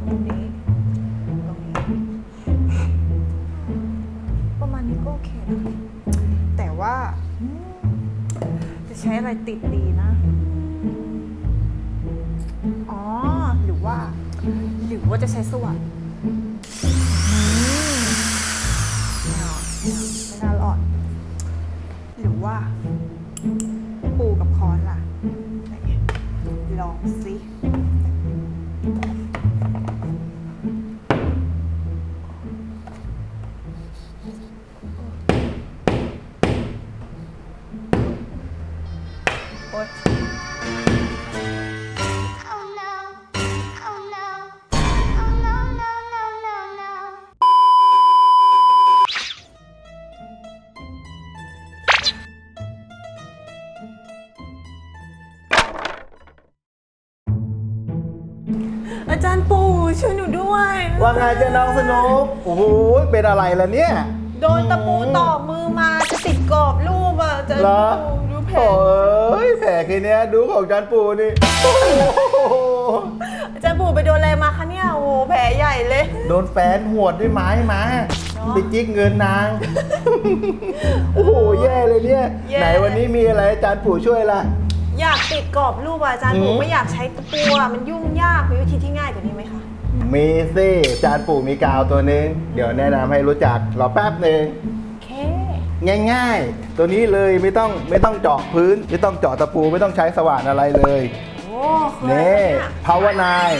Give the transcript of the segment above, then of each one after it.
ว่ามุมนี้ตรงนี้ ประมาณนี้ก็โอเคนะแต่ว่าจะใช้อะไรติดดีนะ อ๋อ หรือว่า หรือว่าจะใช้สว่าน 14. Ooh. อาจารย์ปู่ช่วยหนูด้วย ว่าไงเจ้าน้องสนุกโอ้โหเป็นอะไรล่ะเนี่ย โดนตะปูตอกมือมาจะติดกรอบรูปอะจารย์เหรอปู่ดูแผล ยแผลแค่เนี้ยดูของจานปูนี่โอ้โหอาจารย์ปู่ไปโดนอะไรมาคะเนี่ย โอ้โหแผลใหญ่เลย โดนแฟนหวดด้วยไม้มาเนอะไปจิกเงินนาง โอ้โหแย่เลยเนี่ย แย่ ไหนวันนี้มีอะไรอาจารย์ปู่ช่วยล่ะ อยากติดกรอบรูปอะอาจารย์ปู่อืม ไม่อยากใช้ตะปูอะมันยุ่งยากมีวิธีที่ง่ายกว่านี้ไหมคะ มีสิอาจารย์ปู่มีกาวตัวนึง เดี๋ยวแนะนำให้รู้จักรอแป๊บหนึ่งโอเค ง่าย ๆ ตัวนี้เลยไม่ต้องไม่ต้องเจาะพื้น ไม่ต้องเจาะตะปูไม่ต้องใช้สว่านอะไรเลยโอ้เคยนี่ปะภาวนาย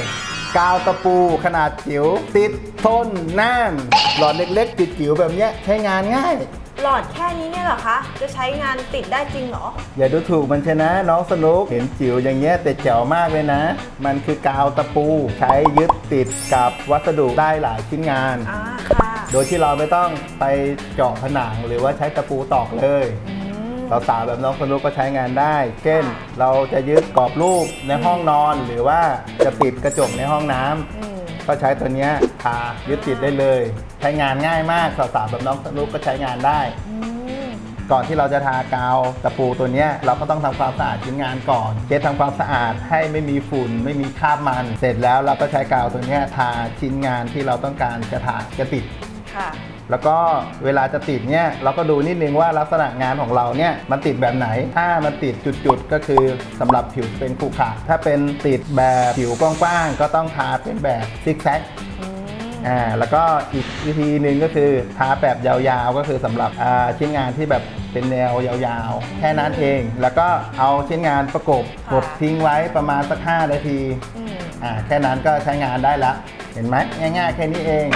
กาวตะปูขนาดจิ๋วติดทนน่านหลอดเล็กๆติดจิ๋วแบบเนี้ยใช้งานง่าย หลอดแค่นี้เนี่ยเหรอคะ จะใช้งานติดได้จริงเหรอ อย่าดูถูกมันชนะน้องสนุกเห็นจิ๋วอย่างเงี้ยแต่แจ๋วมากเลยนะ มันคือกาวตะปู ใช้ยึดติดกับวัสดุได้หลายชิ้นงาน อ่าค่ะ โดยที่เราไม่ต้องไปเจาะผนังหรือว่าใช้ตะปูตอกเลยอืมสาวๆแบบน้องสนุกก็ใช้งานได้ เช่น เราจะยึดกรอบรูปในห้องนอน หรือว่าจะติดกระจกในห้องน้ำอืมก็ใช้ตัวเนี้ยทายึดติดได้เลย ใช้งานง่ายมากสาวๆแบบน้องสนุกก็ใช้งานได้อืมก่อนที่เราจะทากาวตะปูตัวเนี้ยเราก็ต้องทำความสะอาดชิ้นงานก่อนเช็ดทำความสะอาดให้ไม่มีฝุ่น ไม่มีคราบมัน เสร็จแล้วเราก็ใช้กาวตัวเนี้ยทาชิ้นงานที่เราต้องการจะทาจะติด ค่ะ แล้วก็เวลาจะติดเนี่ยเราก็ดูนิดนึงว่าลักษณะงานของเราเนี่ยมันติดแบบไหน ถ้ามันติดจุดๆก็คือสำหรับผิวเป็นขรุขระถ้าเป็นติดแบบผิวกว้างๆก็ต้องทาเป็นแบบซิกแซก อืม อ่าแล้วก็อีกวิธีหนึ่งก็คือทาแบบยาวๆ ก็คือสำหรับอ่าชิ้นงานที่แบบเป็นแนวยาวๆ แค่นั้นเอง แล้วก็เอาชิ้นงานประกบกดทิ้งไว้ประมาณสัก5นาทีอืม อ่าแค่นั้นก็ใช้งานได้ละ เห็นไหมง่ายๆ แค่นี้เอง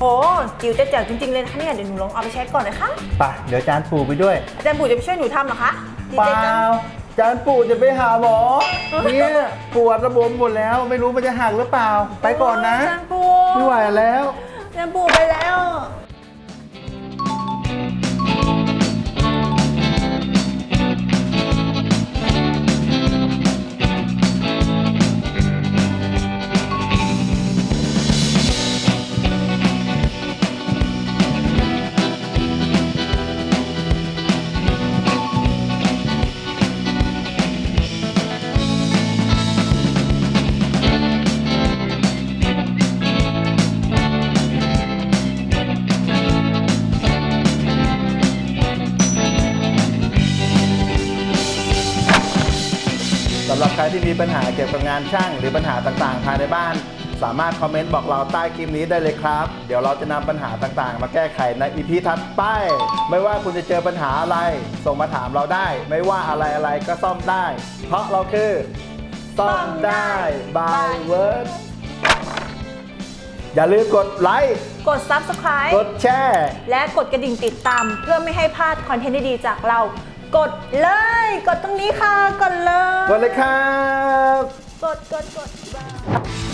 โอ้จิ๋วจะแจ๋วจริงๆเลยนะคะเนี่ยเดี๋ยวหนูลองเอาไปใช้ก่อนนะคะไปเดี๋ยวจานปู่ไปด้วยอาจารย์ปู่จะไปช่วยหนูทำเหรอคะดีเปใจล่าจังจานปู่จะไปหาหมอเนี่ยปวดระบมหมดแล้ว ไม่รู้มันจะหักหรือเปล่า ไปก่อนนะ อาจารย์ปู่ ไม่ไหวแล้ว อาจารย์ปู่ไป ที่มีปัญหาเกี่ยวกับงานช่าง หรือปัญหาต่างๆ ภายในบ้าน สามารถคอมเมนต์บอกเราใต้คลิปนี้ได้เลยครับ เดี๋ยวเราจะนำปัญหาต่างๆ มาแก้ไขในอีพีถัดไป ไม่ว่าคุณจะเจอปัญหาอะไร ส่งมาถามเราได้ ไม่ว่าอะไรอะไรๆก็ซ่อมได้ เพราะเราคือซ่อมได้ by word อย่าลืมกดไลค์ กด subscribe กดแชร์ และกดกระดิ่งติดตาม เพื่อไม่ให้พลาดคอนเทนต์ดีๆจากเรา กดเลย กดตรงนี้ค่ะ กดเลย กดเลยครับ กดกดกด